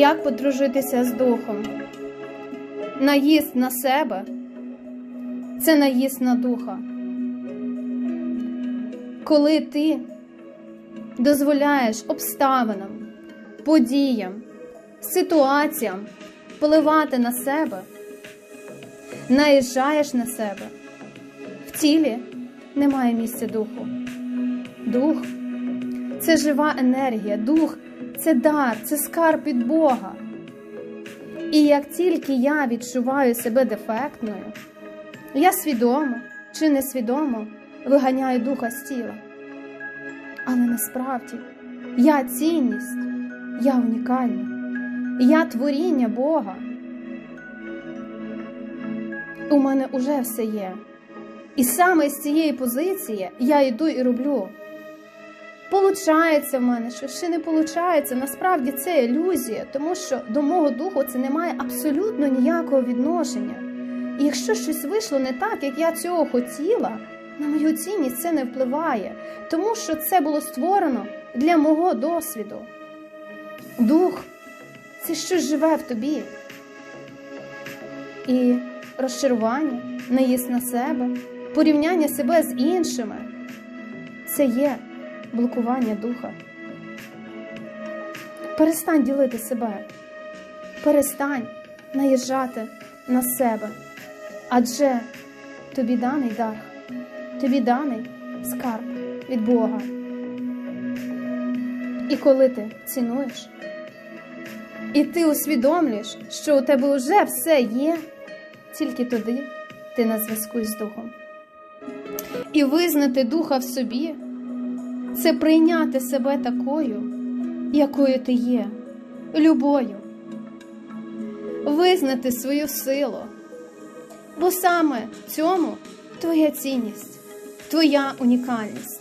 Як подружитися з духом? Наїзд на себе це наїзд на духа. Коли ти дозволяєш обставинам, подіям, ситуаціям впливати на себе, наїжджаєш на себе, в тілі немає місця духу. Дух це жива енергія, дух це дар, це скарб від Бога. І як тільки я відчуваю себе дефектною, я свідомо чи несвідомо виганяю духа з тіла. Але насправді я цінність, я унікальна, я творіння Бога. У мене уже все є. І саме з цієї позиції я йду і роблю. Получається в мене, що ще не получається. Насправді це ілюзія, тому що до мого духу це не має абсолютно ніякого відношення. І якщо щось вийшло не так, як я цього хотіла, на мою цінність це не впливає, тому що це було створено для мого досвіду. Дух це щось живе в тобі. І розчарування, наїзд на себе, порівняння себе з іншими це є блокування духа. Перестань ділити себе, перестань наїжджати на себе, адже тобі даний дар, тобі даний скарб від Бога. І коли ти цінуєш, і ти усвідомлюєш, що у тебе вже все є, тільки тоді ти на зв'язку з Духом. І визнати Духа в собі це прийняти себе такою, якою ти є, любою, визнати свою силу, бо саме цьому твоя цінність, твоя унікальність.